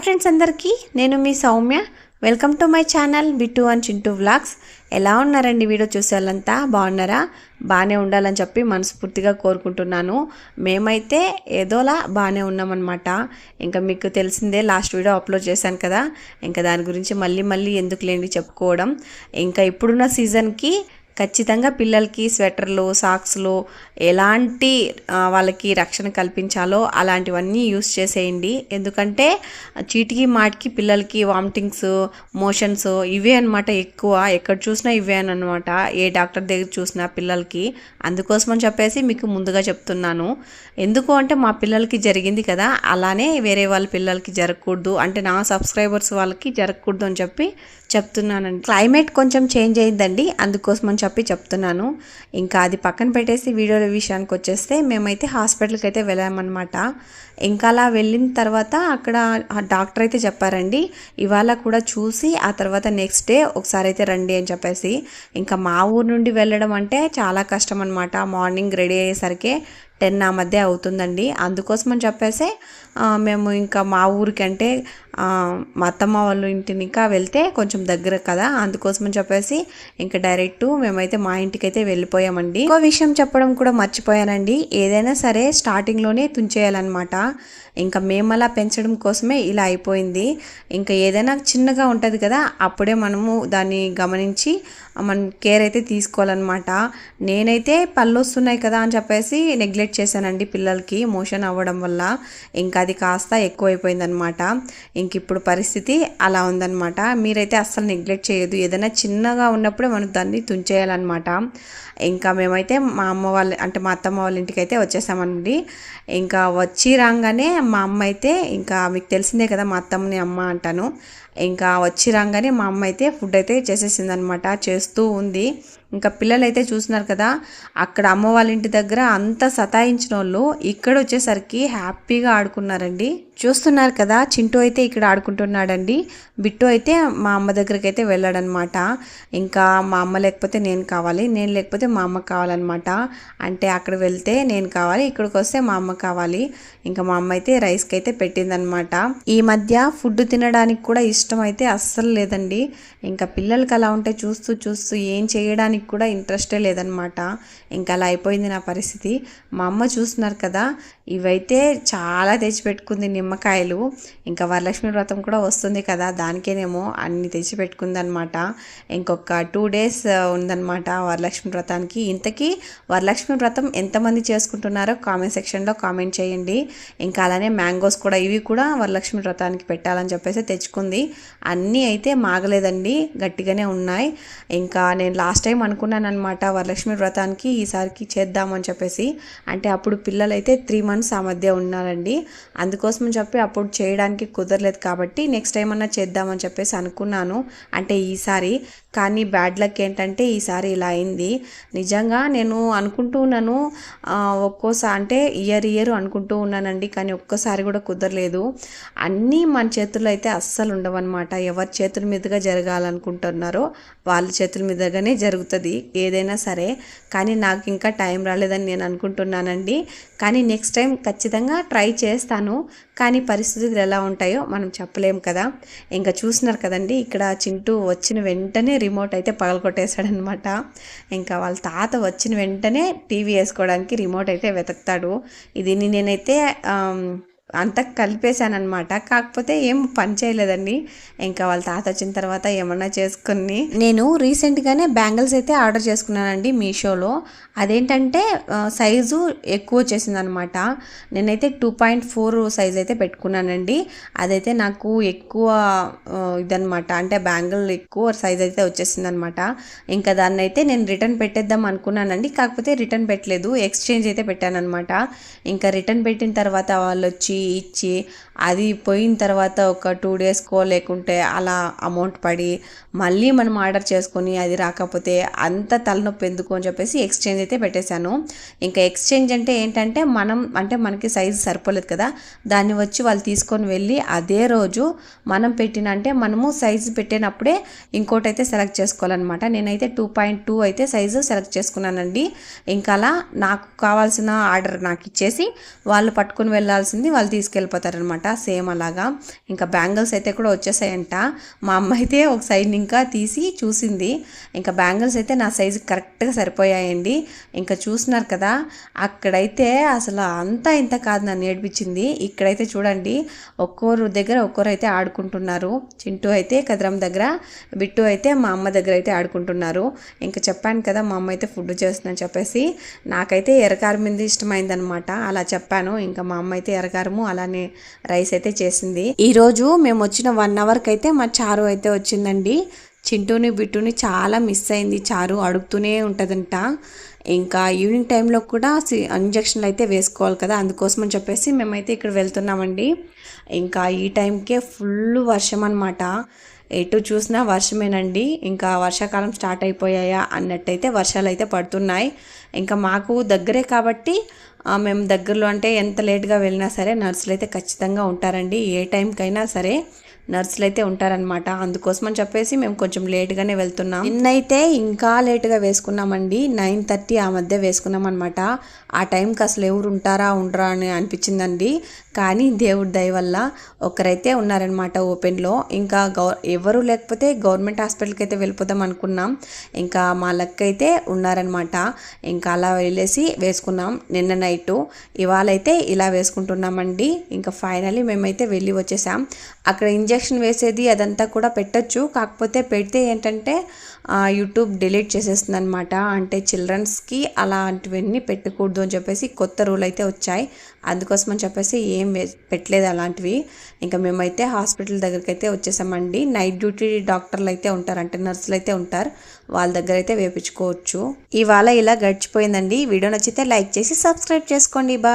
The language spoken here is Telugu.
హాయ్ ఫ్రెండ్స్ అందరికీ నేను మీ Soumya. Welcome to my channel Bittu and Chintu vlogs ఎలా ఉన్నారండి వీడియో చూసే వాళ్ళంతా? బాగున్నారా? బాగానే ఉండాలని చెప్పి మనస్ఫూర్తిగా కోరుకుంటున్నాను. మేమైతే ఏదోలా బాగానే ఉన్నామన్నమాట. ఇంకా మీకు తెలిసిందే లాస్ట్ వీడియో అప్లోడ్ చేశాను కదా. ఇంకా దాని గురించి మళ్ళీ మళ్ళీ ఎందుకు లేని చెప్పుకోవడం. ఇంకా ఇప్పుడున్న సీజన్కి ఖచ్చితంగా పిల్లలకి స్వెటర్లు సాక్స్లు ఎలాంటి వాళ్ళకి రక్షణ కల్పించాలో అలాంటివన్నీ యూస్ చేసేయండి. ఎందుకంటే చీటికి మాటికి పిల్లలకి వామిటింగ్స్ మోషన్స్ ఇవే అనమాట ఎక్కువ. ఎక్కడ చూసినా ఇవే అనమాట ఏ డాక్టర్ దగ్గర చూసినా పిల్లలకి. అందుకోసం అని చెప్పేసి మీకు ముందుగా చెప్తున్నాను. ఎందుకు అంటే మా పిల్లలకి జరిగింది కదా అలానే వేరే వాళ్ళ పిల్లలకి జరగకూడదు. అంటే నా సబ్స్క్రైబర్స్ వాళ్ళకి జరగకూడదు అని చెప్పి చెప్తున్నానండి. క్లైమేట్ కొంచెం చేంజ్ అయిందండి అందుకోసం అని చెప్పి చెప్తున్నాను. ఇంకా అది పక్కన పెట్టేసి వీడియోల విషయానికి వచ్చేస్తే మేమైతే హాస్పిటల్కి అయితే వెళ్ళామన్నమాట. ఇంకా అలా వెళ్ళిన తర్వాత అక్కడ డాక్టర్ అయితే చెప్పారండి ఇవాళ కూడా చూసి ఆ తర్వాత నెక్స్ట్ డే ఒకసారి అయితే రండి అని చెప్పేసి. ఇంకా మా ఊరు నుండి వెళ్ళడం అంటే చాలా కష్టం అనమాట మార్నింగ్ రెడీ అయ్యేసరికి టెన్ ఆ మధ్య అవుతుందండి. అందుకోసం అని చెప్పేసి మేము ఇంకా మా ఊరికి అంటే మా అత్తమ్మ వాళ్ళ ఇంటిని ఇంకా వెళ్తే కొంచెం దగ్గర కదా అందుకోసం అని చెప్పేసి ఇంకా డైరెక్ట్ మేమైతే మా ఇంటికి అయితే వెళ్ళిపోయామండి. ఇంకో విషయం చెప్పడం కూడా మర్చిపోయానండి. ఏదైనా సరే స్టార్టింగ్లోనే తుంచేయాలన్నమాట. ఇంకా మేము అలా పెంచడం కోసమే ఇలా అయిపోయింది. ఇంకా ఏదైనా చిన్నగా ఉంటుంది కదా అప్పుడే మనము దాన్ని గమనించి మనం కేర్ అయితే తీసుకోవాలన్నమాట. నేనైతే పళ్ళు వస్తున్నాయి కదా అని చెప్పేసి నెగ్లెక్ట్ చేశానండి పిల్లలకి మోషన్ అవ్వడం వల్ల. ఇంకా అది కాస్త ఎక్కువైపోయిందనమాట ఇంక ఇప్పుడు పరిస్థితి అలా ఉందన్నమాట. మీరైతే అస్సలు నెగ్లెక్ట్ చేయదు ఏదైనా చిన్నగా ఉన్నప్పుడే మనం దాన్ని తుంచేయాలన్నమాట. ఇంకా మేమైతే మా అమ్మ వాళ్ళ అంటే మా అత్తమ్మ వాళ్ళ ఇంటికి అయితే వచ్చేసామండి. ఇంకా వచ్చి రాగానే మా అమ్మ అయితే ఇంకా మీకు తెలిసిందే కదా మా అత్తమ్మని అమ్మ అంటాను. ఇంకా వచ్చి రాగానే మా అమ్మ అయితే ఫుడ్ అయితే చేసేసింది అనమాట చేస్తూ ఉంది. ఇంకా పిల్లలు అయితే చూస్తున్నారు కదా అక్కడ అమ్మ వాళ్ళ ఇంటి దగ్గర అంత సతాయించిన వాళ్ళు ఇక్కడ వచ్చేసరికి హ్యాపీగా ఆడుకున్నారండి. చూస్తున్నారు కదా చింటూ అయితే ఇక్కడ ఆడుకుంటున్నాడండి. బిట్టు అయితే మా అమ్మ దగ్గరికి అయితే వెళ్ళాడనమాట ఇంకా మా అమ్మ లేకపోతే నేను కావాలి నేను లేకపోతే మా అమ్మ కావాలన్నమాట. అంటే అక్కడ వెళ్తే నేను కావాలి ఇక్కడికి వస్తే మా అమ్మ కావాలి. ఇంకా మా అమ్మ అయితే రైస్కి అయితే పెట్టిందనమాట ఈ మధ్య ఫుడ్ తినడానికి కూడా ఇష్టం అయితే అస్సలు లేదండి. ఇంకా పిల్లలకి అలా ఉంటే చూస్తూ చూస్తూ ఏం చేయడానికి కూడా ఇంట్రెస్టే లేదనమాట ఇంకా అలా అయిపోయింది నా పరిస్థితి. మా అమ్మ చూస్తున్నారు కదా ఇవైతే చాలా తెచ్చిపెట్టుకుంది నిమ్మకాయలు. ఇంకా వరలక్ష్మి వ్రతం కూడా వస్తుంది కదా దానికేనేమో అన్ని తెచ్చిపెట్టుకుంది అనమాట ఇంకొక టూ డేస్ ఉందన్నమాట వరలక్ష్మి వ్రతానికి. ఇంతకీ వరలక్ష్మి వ్రతం ఎంతమంది చేసుకుంటున్నారో కామెంట్ సెక్షన్లో కామెంట్ చేయండి. ఇంకా అలానే మ్యాంగోస్ కూడా ఇవి కూడా వరలక్ష్మి వ్రతానికి పెట్టాలని చెప్పేసి తెచ్చుకుంది. అన్నీ అయితే మాగలేదండి గట్టిగానే ఉన్నాయి. ఇంకా నేను లాస్ట్ టైం అనుకున్నాను అనమాట వరలక్ష్మి వ్రతానికి ఈసారికి చేద్దామని చెప్పేసి. అంటే అప్పుడు పిల్లలైతే త్రీ మంత్స్ ఆ మధ్య ఉన్నారండి. అందుకోసం చెప్పి అప్పుడు చేయడానికి కుదరలేదు కాబట్టి నెక్స్ట్ టైం అన్నా చేద్దామని చెప్పేసి అనుకున్నాను. అంటే ఈసారి. కానీ బ్యాడ్ లక్ ఏంటంటే ఈసారి ఇలా అయింది. నిజంగా నేను అనుకుంటూ ఉన్నాను. ఒక్కోసారి అంటే ఇయర్ ఇయర్ అనుకుంటూ ఉన్నానండి. కానీ ఒక్కసారి కూడా కుదరలేదు. అన్నీ మన చేతుల్లో అయితే అస్సలు ఉండవన్నమాట. ఎవరి చేతుల మీదుగా జరగాలనుకుంటున్నారో వాళ్ళ చేతుల మీదుగానే జరుగుతుంది ఏదైనా సరే. కానీ నాకు ఇంకా టైం రాలేదని నేను అనుకుంటున్నానండి. కానీ నెక్స్ట్ టైం ఖచ్చితంగా ట్రై చేస్తాను. కానీ పరిస్థితులు ఎలా ఉంటాయో మనం చెప్పలేం కదా. ఇంకా చూసినారు కదండి ఇక్కడ చింటూ వచ్చిన వెంటనే రిమోట్ అయితే పగలగొట్టేశాడనమాట ఇంకా వాళ్ళ తాత వచ్చిన వెంటనే టీవీ వేసుకోవడానికి రిమోట్ అయితే వెతుకుతాడు. ఇది నేనైతే అంతా కలిపేశానమాట కాకపోతే ఏం పని చేయలేదండి. ఇంకా వాళ్ళ తాత వచ్చిన తర్వాత ఏమన్నా చేసుకుని నేను రీసెంట్గానే బ్యాంగిల్స్ అయితే ఆర్డర్ చేసుకున్నానండి మీషోలో. అదేంటంటే సైజు ఎక్కువ వచ్చేసింది అనమాట నేనైతే టూ పాయింట్ ఫోర్ సైజ్ అయితే పెట్టుకున్నానండి. అదైతే నాకు ఎక్కువ ఇదనమాట అంటే బ్యాంగిల్ ఎక్కువ సైజ్ అయితే వచ్చేసింది అనమాట ఇంకా దాన్ని అయితే నేను రిటర్న్ పెట్టేద్దాం అనుకున్నానండి. కాకపోతే రిటర్న్ పెట్టలేదు. ఎక్స్చేంజ్ అయితే పెట్టానమాట ఇంకా రిటర్న్ పెట్టిన తర్వాత వాళ్ళు వచ్చి ఇచ్చి అది పోయిన తర్వాత ఒక టూ డేస్కో లేకుంటే అలా అమౌంట్ పడి మళ్ళీ మనం ఆర్డర్ చేసుకొని అది రాకపోతే అంత తలనొప్పి ఎందుకు అని చెప్పేసి ఎక్స్చేంజ్ అయితే పెట్టేశాను. ఇంకా ఎక్స్చేంజ్ అంటే ఏంటంటే మనం అంటే మనకి సైజు సరిపోలేదు కదా దాన్ని వచ్చి వాళ్ళు తీసుకొని వెళ్ళి అదే రోజు మనం పెట్టిన అంటే మనము సైజు పెట్టినప్పుడే ఇంకోటి అయితే సెలెక్ట్ చేసుకోవాలన్నమాట. నేనైతే టూ పాయింట్ టూ అయితే సైజు సెలెక్ట్ చేసుకున్నానండి. ఇంకా అలా నాకు కావాల్సిన ఆర్డర్ నాకు ఇచ్చేసి వాళ్ళు పట్టుకొని వెళ్ళాల్సింది వాళ్ళు తీసుకెళ్ళిపోతారనమాట సేమ్ అలాగా. ఇంకా బ్యాంగిల్స్ అయితే కూడా వచ్చేసాయంట. మా అమ్మ అయితే ఒక సైడ్ ఇంకా తీసి చూసింది. ఇంకా బ్యాంగిల్స్ అయితే నా సైజు కరెక్ట్గా సరిపోయాయండి. ఇంకా చూస్తున్నారు కదా అక్కడైతే అసలు అంతా ఇంత కాదు నన్ను ఏడిపించింది. ఇక్కడైతే చూడండి ఒక్కోరు దగ్గర ఒక్కోరు అయితే ఆడుకుంటున్నారు. చింటూ అయితే కదరం దగ్గర బిట్టు అయితే మా అమ్మ దగ్గర అయితే ఆడుకుంటున్నారు. ఇంకా చెప్పాను కదా మా అమ్మ అయితే ఫుడ్ చేస్తుందని చెప్పేసి నాకైతే ఎర్రకారం మీద ఇష్టమైందనమాట. అలా చెప్పాను. ఇంకా మా అమ్మ అయితే ఎర్రకారము అలానే రైస్ అయితే చేసింది. ఈరోజు మేము వచ్చిన వన్ అవర్కి అయితే మా చారు అయితే వచ్చిందండి. చింటూని బిట్టుని చాలా మిస్ అయింది. చారు అడుగుతూనే ఉంటుందంట. ఇంకా ఈవినింగ్ టైంలో కూడా సి- ఇంజక్షన్లు అయితే వేసుకోవాలి కదా అందుకోసం అని చెప్పేసి మేమైతే ఇక్కడ వెళ్తున్నామండి. ఇంకా ఈ టైంకే ఫుల్ వర్షం అనమాట ఎటు చూసినా వర్షమేనండి. ఇంకా వర్షాకాలం స్టార్ట్ అయిపోయాయా అన్నట్టయితే వర్షాలు అయితే పడుతున్నాయి. ఇంకా మాకు దగ్గరే కాబట్టి మేము దగ్గరలో అంటే ఎంత లేట్గా వెళ్ళినా సరే నర్సులు అయితే ఖచ్చితంగా ఉంటారండి. ఏ టైంకైనా సరే. నర్సులు అయితే ఉంటారనమాట అందుకోసం అని చెప్పేసి మేము కొంచెం లేట్గానే వెళ్తున్నాం. నిన్నైతే ఇంకా లేట్గా వేసుకున్నామండి. నైన్ థర్టీ ఆ మధ్య వేసుకున్నాం అనమాట ఆ టైంకి అసలు ఎవరు ఉంటారా ఉండరా అని అనిపించిందండి. కానీ దేవుడి దయ వల్ల ఒకరైతే ఉన్నారనమాట ఓపెన్లో. ఇంకా గౌ ఎవరు లేకపోతే గవర్నమెంట్ హాస్పిటల్కి అయితే వెళ్ళిపోదాం అనుకున్నాం. ఇంకా మా లక్ అయితే ఉన్నారనమాట ఇంకా అలా వెళ్ళేసి వేసుకున్నాం. నిన్న నైటు. ఇవాళ అయితే ఇలా వేసుకుంటున్నామండి. ఇంకా ఫైనలీ మేమైతే వెళ్ళి వచ్చేసాం. అక్కడ ఇంజెక్షన్ వేసేది అదంతా కూడా పెట్టొచ్చు. కాకపోతే పెడితే ఏంటంటే యూట్యూబ్ డిలీట్ చేసేస్తుంది అనమాట అంటే చిల్డ్రన్స్కి అలాంటివన్నీ పెట్టకూడదు అని చెప్పేసి కొత్త రూల్ అయితే వచ్చాయి. అందుకోసం అని చెప్పేసి ఏం పెట్టలేదు అలాంటివి. ఇంకా మేమైతే హాస్పిటల్ దగ్గరికి అయితే వచ్చేసామండి. నైట్ డ్యూటీ డాక్టర్లు అయితే ఉంటారు. అంటే నర్సులు అయితే ఉంటారు. వాళ్ళ దగ్గర అయితే వేపించుకోవచ్చు. ఇవాళ ఇలా గడిచిపోయిందండి. వీడియో నచ్చితే లైక్ చేసి సబ్స్క్రైబ్ చేసుకోండి. బా